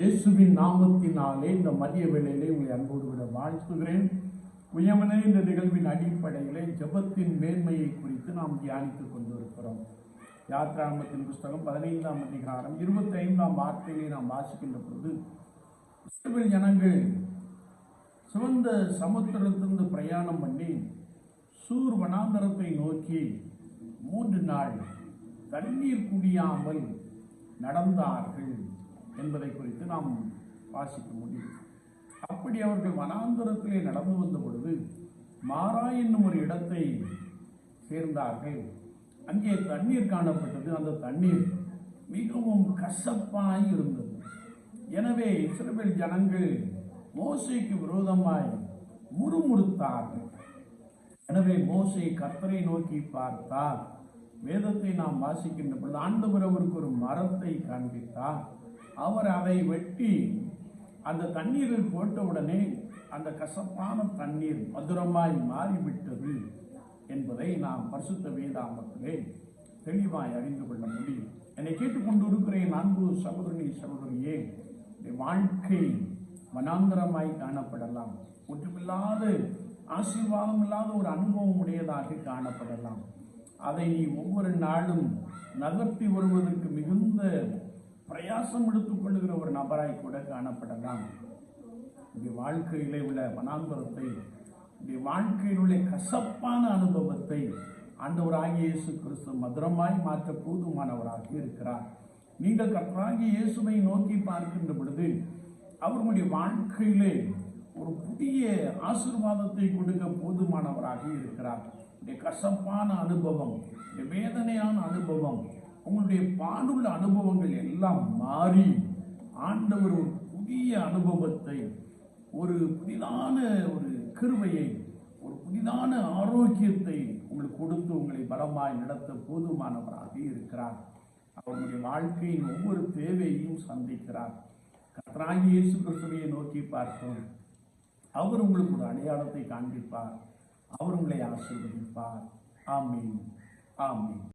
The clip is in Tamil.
இயேசுவின் நாமத்தினாலே இந்த மதிய வேளையிலே உங்களை அன்போடு விட வாழ்த்துகிறேன். உயமனே இந்த நிகழ்வின் அடிப்படையிலே ஜெபத்தின் மேன்மையை குறித்து நாம் தியானித்துக் கொண்டிருக்கிறோம். யாத்ராமத்தின் புஸ்தகம் பதினைந்தாம் அதிகாரம் இருபத்தி ஐந்தாம் வார்த்தையை நாம் வாசிக்கின்ற பொழுது இஸ்ரேல் ஜனங்கள் சிவந்த சமுத்திரத்திலிருந்து பிரயாணம் பண்ணி சூர் வனாந்தரத்தை நோக்கி மூன்று நாள் தண்ணீர் குடியாமல் நடந்தார்கள். என்பதை குறித்து நாம் வாசிக்க முடியும் அப்படி அவர்கள் வனாந்தரத்திலே நடந்து வந்த பொழுது மாறா என்னும் ஒரு இடத்தை சேர்ந்தார்கள். அங்கே தண்ணீர் காணப்பட்டது. அந்த தண்ணீர் மிகவும் கசப்பாய் இருந்தது. எனவே இஸ்ரேல் ஜனங்கள் மோசைக்கு விரோதமாய் முறுமுறுத்தார்கள் எனவே மோசை கர்த்தரை நோக்கி பார்த்தார். வேதத்தை நாம் வாசிக்கின்ற பொழுது ஆண்டவர் அவருக்கு ஒரு மரத்தை காண்பித்தார். அவர் அதை வெட்டி அந்த தண்ணீரில் போட்டவுடனே அந்த கசப்பான தண்ணீர் மதுரமாய் மாறிவிட்டது என்பதை நாம் பரிசுத்த வேதாமத்திலே தெளிவாய் அறிந்து கொள்ள முடியும். என்னை கேட்டுக்கொண்டிருக்கிறேன் அன்பு சகோதரனி சகோதரியே வாழ்க்கை வனாந்தரமாய் காணப்படலாம். ஒன்றுமில்லாத ஆசீர்வாதம் இல்லாத ஒரு அனுபவம் உடையதாக காணப்படலாம். அதை நீ ஒவ்வொரு நாளும் நகர்த்தி வருவதற்கு மிகுந்த பிரயாசம் எடுத்துக்கொள்ளுகிற ஒரு நபராய் கூட காணப்படலாம். உடைய வாழ்க்கையிலே உள்ள வனாந்தரத்தை உடைய வாழ்க்கையில் உள்ள கசப்பான அனுபவத்தை ஆண்டவராகிய இயேசு கிறிஸ்து மதுரமாய் மாற்ற போதுமானவராக இருக்கிறார். நீங்கள் கர்த்தராகிய இயேசுவை நோக்கி பார்க்கின்ற பொழுது அவருடைய வாழ்க்கையிலே ஒரு புதிய ஆசீர்வாதத்தை கொடுக்க போதுமானவராக இருக்கிறார். கசப்பான அனுபவம் வேதனையான அனுபவம் உங்களுடைய பாடுள்ள அனுபவங்கள் எல்லாம் மாறி ஆண்டவர் ஒரு புதிய அனுபவத்தை ஒரு புதிதான ஒரு கிருமையை ஒரு புதிதான ஆரோக்கியத்தை உங்களுக்கு கொடுத்து உங்களை பலமாய் நடத்த போதுமானவராக இருக்கிறார். அவருடைய வாழ்க்கையின் ஒவ்வொரு தேவையையும் சந்திக்கிறார். கர்த்தராகிய இயேசு கிறிஸ்துவையை நோக்கி பார்த்தோம். அவர் உங்களுக்கு ஒரு அடையாளத்தை காண்பிப்பார். அவர் உங்களை ஆசீர்வதிப்பார். ஆமீன். ஆமீன்.